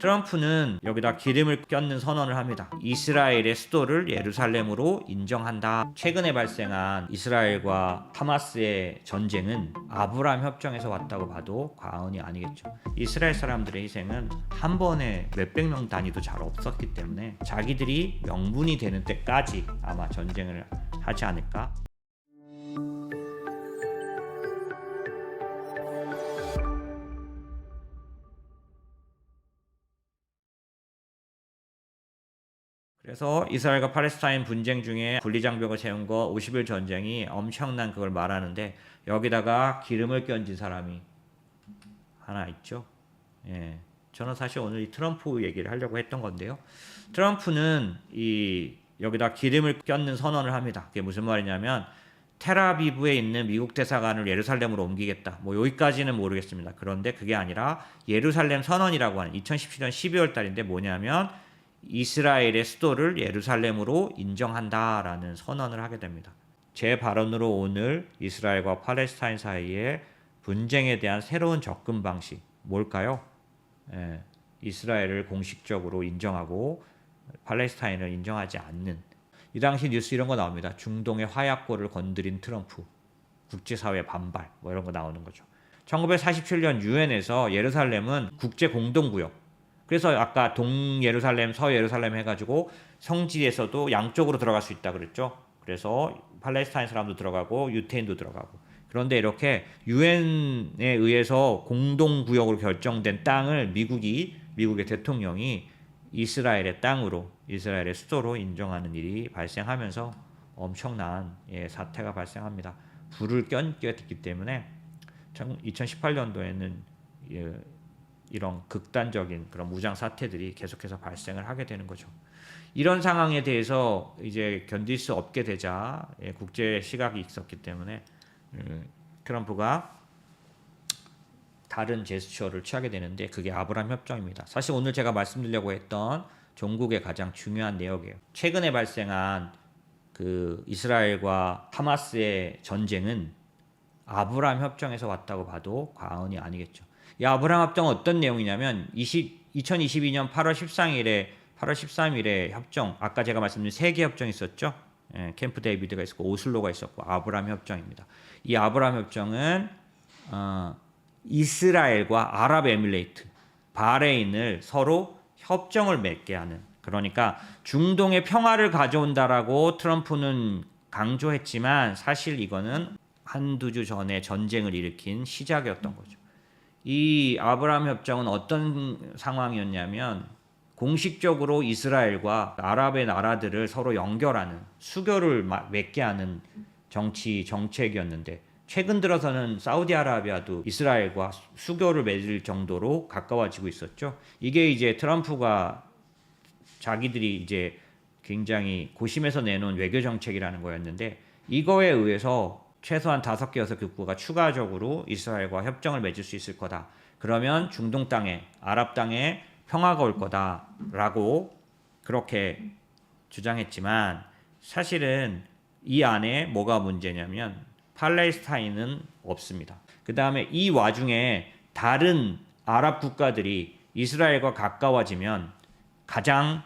트럼프는 여기다 기름을 껴는 선언을 합니다. 이스라엘의 수도를 예루살렘으로 인정한다. 최근에 발생한 이스라엘과 하마스의 전쟁은 아브라함 협정에서 왔다고 봐도 과언이 아니겠죠. 이스라엘 사람들의 희생은 한 번에 몇백 명 단위도 잘 없었기 때문에 자기들이 명분이 되는 때까지 아마 전쟁을 하지 않을까. 그래서 이스라엘과 팔레스타인 분쟁 중에 분리장벽을 세운 거 50일 전쟁이 엄청난 그걸 말하는데 여기다가 기름을 끼얹은 사람이 하나 있죠. 예. 저는 사실 오늘 이 트럼프 얘기를 하려고 했던 건데요. 트럼프는 이 여기다 기름을 껴는 선언을 합니다. 그게 무슨 말이냐면 테라비브에 있는 미국 대사관을 예루살렘으로 옮기겠다. 뭐 여기까지는 모르겠습니다. 그런데 그게 아니라 예루살렘 선언이라고 하는 2017년 12월 달인데 뭐냐면 이스라엘의 수도를 예루살렘으로 인정한다라는 선언을 하게 됩니다. 제 발언으로 오늘 이스라엘과 팔레스타인 사이의 분쟁에 대한 새로운 접근 방식 뭘까요? 예, 이스라엘을 공식적으로 인정하고 팔레스타인을 인정하지 않는 이 당시 뉴스 이런 거 나옵니다. 중동의 화약고를 건드린 트럼프, 국제사회 반발 뭐 이런 거 나오는 거죠. 1947년 유엔에서 예루살렘은 국제 공동구역 그래서 아까 동 예루살렘, 서 예루살렘 해가지고 성지에서도 양쪽으로 들어갈 수 있다 그랬죠. 그래서 팔레스타인 사람도 들어가고 유태인도 들어가고. 그런데 이렇게 유엔에 의해서 공동 구역으로 결정된 땅을 미국이 미국의 대통령이 이스라엘의 땅으로 이스라엘의 수도로 인정하는 일이 발생하면서 엄청난 예, 사태가 발생합니다. 불을 껴있기 때문에 2018년도에는 예, 이런 극단적인 그런 무장 사태들이 계속해서 발생을 하게 되는 거죠. 이런 상황에 대해서 이제 견딜 수 없게 되자 예, 국제 시각이 있었기 때문에 음, 트럼프가 다른 제스처를 취하게 되는데 그게 아브라함 협정입니다. 사실 오늘 제가 말씀드리려고 했던 종국의 가장 중요한 내역이에요. 최근에 발생한 그 이스라엘과 하마스의 전쟁은 아브라함 협정에서 왔다고 봐도 과언이 아니겠죠. 이 아브라함 협정은 어떤 내용이냐면 20, 2022년 8월 13일에 8월 13일에 협정 아까 제가 말씀드린 세 개 협정이 있었죠. 예, 캠프 데이비드가 있었고 오슬로가 있었고 아브라함 협정입니다. 이 아브라함 협정은 어, 이스라엘과 아랍에밀레이트, 바레인을 서로 협정을 맺게 하는 그러니까 중동의 평화를 가져온다라고 트럼프는 강조했지만 사실 이거는 한두 주 전에 전쟁을 일으킨 시작이었던 거죠. 이 아브라함 협정은 어떤 상황이었냐면 공식적으로 이스라엘과 아랍의 나라들을 서로 연결하는 수교를 맺게 하는 정치 정책이었는데 최근 들어서는 사우디아라비아도 이스라엘과 수교를 맺을 정도로 가까워지고 있었죠. 이게 이제 트럼프가 자기들이 이제 굉장히 고심해서 내놓은 외교 정책이라는 거였는데 이거에 의해서 최소한 다섯 개 여섯 개 국가가 추가적으로 이스라엘과 협정을 맺을 수 있을 거다. 그러면 중동 땅에 아랍 땅에 평화가 올 거다라고 그렇게 주장했지만 사실은 이 안에 뭐가 문제냐면 팔레스타인은 없습니다. 그 다음에 이 와중에 다른 아랍 국가들이 이스라엘과 가까워지면 가장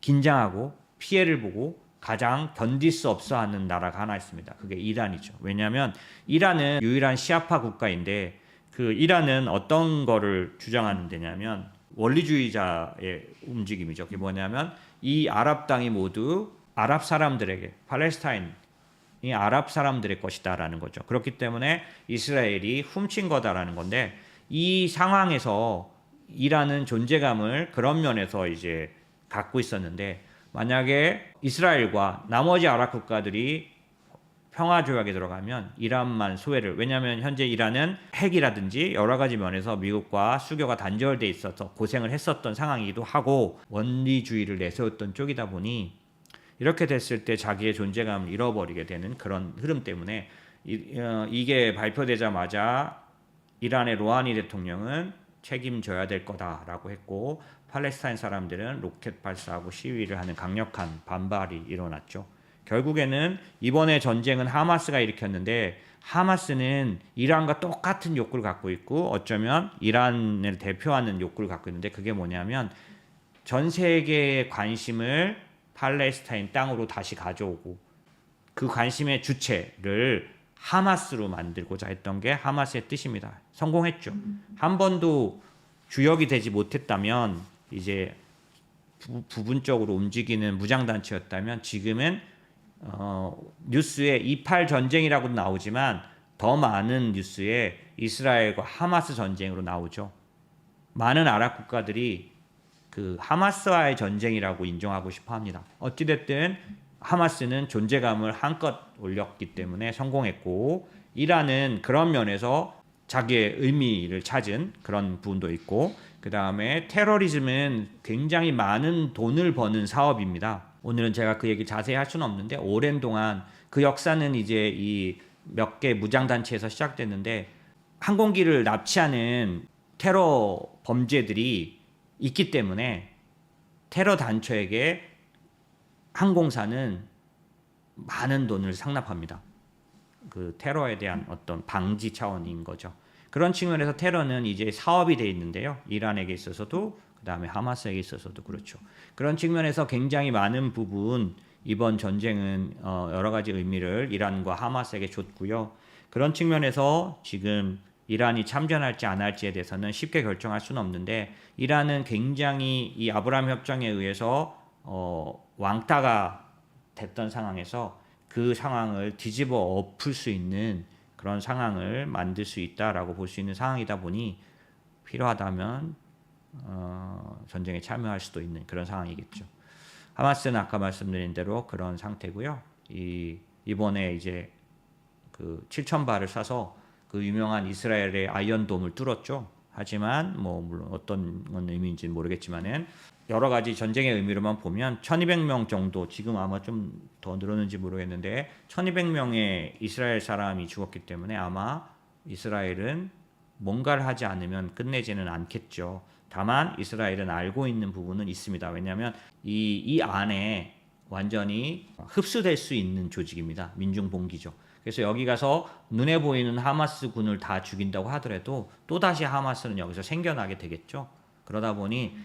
긴장하고 피해를 보고 가장 견딜 수 없어 하는 나라가 하나 있습니다. 그게 이란이죠. 왜냐하면 이란은 유일한 시아파 국가인데 그 이란은 어떤 거를 주장하는 데냐면 원리주의자의 움직임이죠. 그게 뭐냐면 이 아랍 땅이 모두 아랍 사람들에게 팔레스타인 이 아랍 사람들의 것이다라는 거죠. 그렇기 때문에 이스라엘이 훔친 거다라는 건데 이 상황에서 이란은 존재감을 그런 면에서 이제 갖고 있었는데 만약에 이스라엘과 나머지 아랍 국가들이 평화 조약에 들어가면 이란만 소외를 왜냐하면 현재 이란은 핵이라든지 여러 가지 면에서 미국과 수교가 단절돼 있어서 고생을 했었던 상황이기도 하고 원리주의를 내세웠던 쪽이다 보니 이렇게 됐을 때 자기의 존재감을 잃어버리게 되는 그런 흐름 때문에 이, 어, 이게 발표되자마자 이란의 로하니 대통령은 책임져야 될 거다라고 했고 팔레스타인 사람들은 로켓 발사하고 시위를 하는 강력한 반발이 일어났죠. 결국에는 이번에 전쟁은 하마스가 일으켰는데 하마스는 이란과 똑같은 욕구를 갖고 있고 어쩌면 이란을 대표하는 욕구를 갖고 있는데 그게 뭐냐면 전 세계의 관심을 팔레스타인 땅으로 다시 가져오고 그 관심의 주체를 하마스로 만들고자 했던 게 하마스의 뜻입니다. 성공했죠. 한 번도 주역이 되지 못했다면 이제 부, 부분적으로 움직이는 무장단체였다면 지금은 어, 뉴스에 이팔 전쟁이라고 나오지만 더 많은 뉴스에 이스라엘과 하마스 전쟁으로 나오죠. 많은 아랍 국가들이 그 하마스와의 전쟁이라고 인정하고 싶어 합니다. 어찌됐든 하마스는 존재감을 한껏 올렸기 때문에 성공했고 이란은 그런 면에서 자기의 의미를 찾은 그런 부분도 있고 그 다음에 테러리즘은 굉장히 많은 돈을 버는 사업입니다. 오늘은 제가 그 얘기 자세히 할 수는 없는데 오랜 동안 그 역사는 이제 이 몇 개 무장 단체에서 시작됐는데 항공기를 납치하는 테러 범죄들이 있기 때문에 테러 단체에게 항공사는 많은 돈을 상납합니다. 그 테러에 대한 어떤 방지 차원인 거죠. 그런 측면에서 테러는 이제 사업이 돼 있는데요. 이란에게 있어서도 그다음에 하마스에게 있어서도 그렇죠. 그런 측면에서 굉장히 많은 부분 이번 전쟁은 어 여러 가지 의미를 이란과 하마스에게 줬고요. 그런 측면에서 지금 이란이 참전할지 안 할지에 대해서는 쉽게 결정할 수는 없는데 이란은 굉장히 이 아브라함 협정에 의해서 어 왕따가 됐던 상황에서 그 상황을 뒤집어 엎을 수 있는 그런 상황을 만들 수 있다라고 볼 수 있는 상황이다 보니 필요하다면 어, 전쟁에 참여할 수도 있는 그런 상황이겠죠. 하마스는 아까 말씀드린 대로 그런 상태고요. 이 이번에 이제 그 7천 발을 쏴서 그 유명한 이스라엘의 아이언돔을 뚫었죠. 하지만 뭐 물론 어떤 건 의미인지는 모르겠지만은 여러 가지 전쟁의 의미로만 보면 1200명 정도 지금 아마 좀 더 늘었는지 모르겠는데 1200명의 이스라엘 사람이 죽었기 때문에 아마 이스라엘은 뭔가를 하지 않으면 끝내지는 않겠죠. 다만 이스라엘은 알고 있는 부분은 있습니다. 왜냐하면 이, 이 안에 완전히 흡수될 수 있는 조직입니다. 민중봉기죠. 그래서 여기 가서 눈에 보이는 하마스 군을 다 죽인다고 하더라도 또다시 하마스는 여기서 생겨나게 되겠죠. 그러다 보니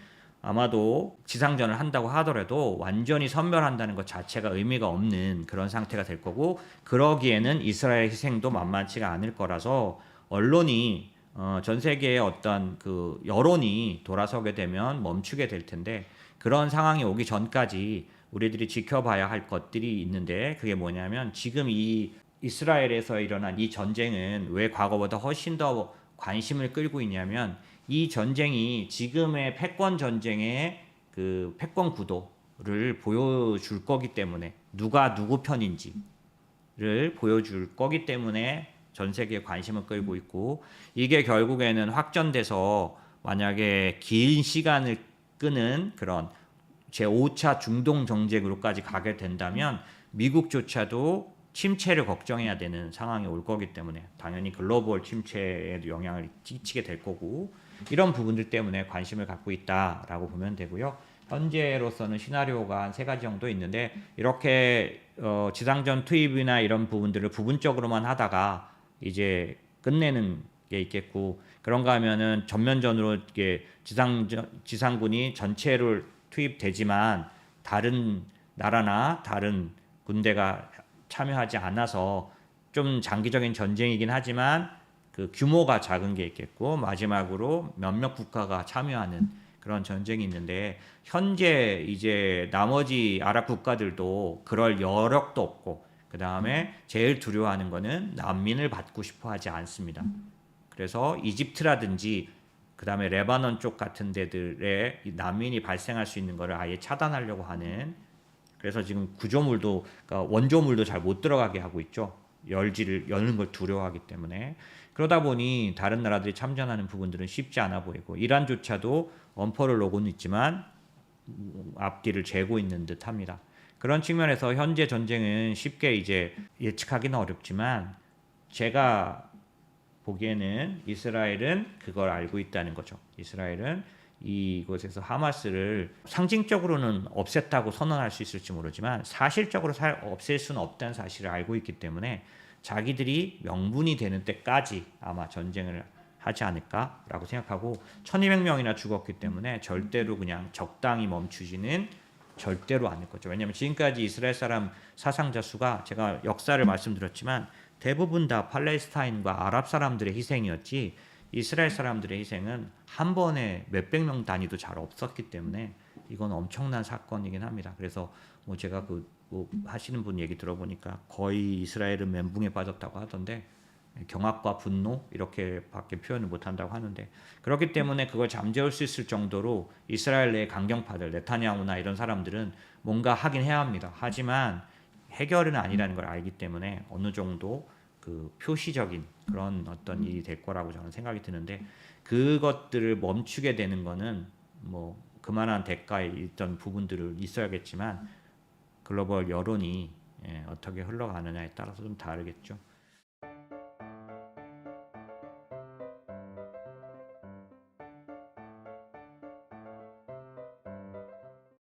아마도 지상전을 한다고 하더라도 완전히 선멸한다는 것 자체가 의미가 없는 그런 상태가 될 거고 그러기에는 이스라엘 희생도 만만치가 않을 거라서 언론이 어, 전 세계의 어떤 그 여론이 돌아서게 되면 멈추게 될 텐데 그런 상황이 오기 전까지 우리들이 지켜봐야 할 것들이 있는데 그게 뭐냐면 지금 이 이스라엘에서 일어난 이 전쟁은 왜 과거보다 훨씬 더 관심을 끌고 있냐면 이 전쟁이 지금의 패권 전쟁의 그 패권 구도를 보여줄 거기 때문에 누가 누구 편인지를 보여줄 거기 때문에 전 세계에 관심을 끌고 있고 이게 결국에는 확전돼서 만약에 긴 시간을 끄는 그런 제 5차 중동 정책으로까지 가게 된다면 미국조차도 침체를 걱정해야 되는 상황이 올 거기 때문에 당연히 글로벌 침체에도 영향을 끼치게 될 거고 이런 부분들 때문에 관심을 갖고 있다라고 보면 되고요. 현재로서는 시나리오가 한 세 가지 정도 있는데 이렇게 어, 지상전 투입이나 이런 부분들을 부분적으로만 하다가 이제 끝내는 게 있겠고 그런가 하면은 전면전으로 이게 지상 지상군이 전체를 투입되지만 다른 나라나 다른 군대가 참여하지 않아서 좀 장기적인 전쟁이긴 하지만 그 규모가 작은 게 있겠고 마지막으로 몇몇 국가가 참여하는 그런 전쟁이 있는데 현재 이제 나머지 아랍 국가들도 그럴 여력도 없고 그 다음에 제일 두려워하는 거는 난민을 받고 싶어 하지 않습니다. 그래서 이집트라든지 그 다음에 레바논 쪽 같은 데들에 난민이 발생할 수 있는 거를 아예 차단하려고 하는 그래서 지금 구조물도 그러니까 원조물도 잘 못 들어가게 하고 있죠. 열지를 여는 걸 두려워하기 때문에 그러다 보니 다른 나라들이 참전하는 부분들은 쉽지 않아 보이고 이란조차도 엄포를 놓고는 있지만 앞뒤를 재고 있는 듯합니다. 그런 측면에서 현재 전쟁은 쉽게 이제 예측하기는 어렵지만 제가 보기에는 이스라엘은 그걸 알고 있다는 거죠. 이스라엘은 이곳에서 하마스를 상징적으로는 없앴다고 선언할 수 있을지 모르지만 사실적으로 살, 없앨 수는 없다는 사실을 알고 있기 때문에 자기들이 명분이 되는 때까지 아마 전쟁을 하지 않을까라고 생각하고 1200명이나 죽었기 때문에 절대로 그냥 적당히 멈추지는 절대로 않을 거죠. 왜냐하면 지금까지 이스라엘 사람 사상자 수가 제가 역사를 말씀드렸지만 대부분 다 팔레스타인과 아랍 사람들의 희생이었지 이스라엘 사람들의 희생은 한 번에 몇백 명 단위도 잘 없었기 때문에 이건 엄청난 사건이긴 합니다. 그래서 뭐 제가 그 뭐 하시는 분 얘기 들어보니까 거의 이스라엘은 멘붕에 빠졌다고 하던데 경악과 분노 이렇게밖에 표현을 못 한다고 하는데 그렇기 때문에 그걸 잠재울 수 있을 정도로 이스라엘 내 강경파들 네타냐후나 이런 사람들은 뭔가 하긴 해야 합니다. 하지만 해결은 아니라는 걸 알기 때문에 어느 정도 그 표시적인 그런 어떤 일이 될 거라고 저는 생각이 드는데 그것들을 멈추게 되는 거는 뭐 그만한 대가에 있던 부분들을 있어야겠지만 글로벌 여론이 예, 어떻게 흘러가느냐에 따라서 좀 다르겠죠.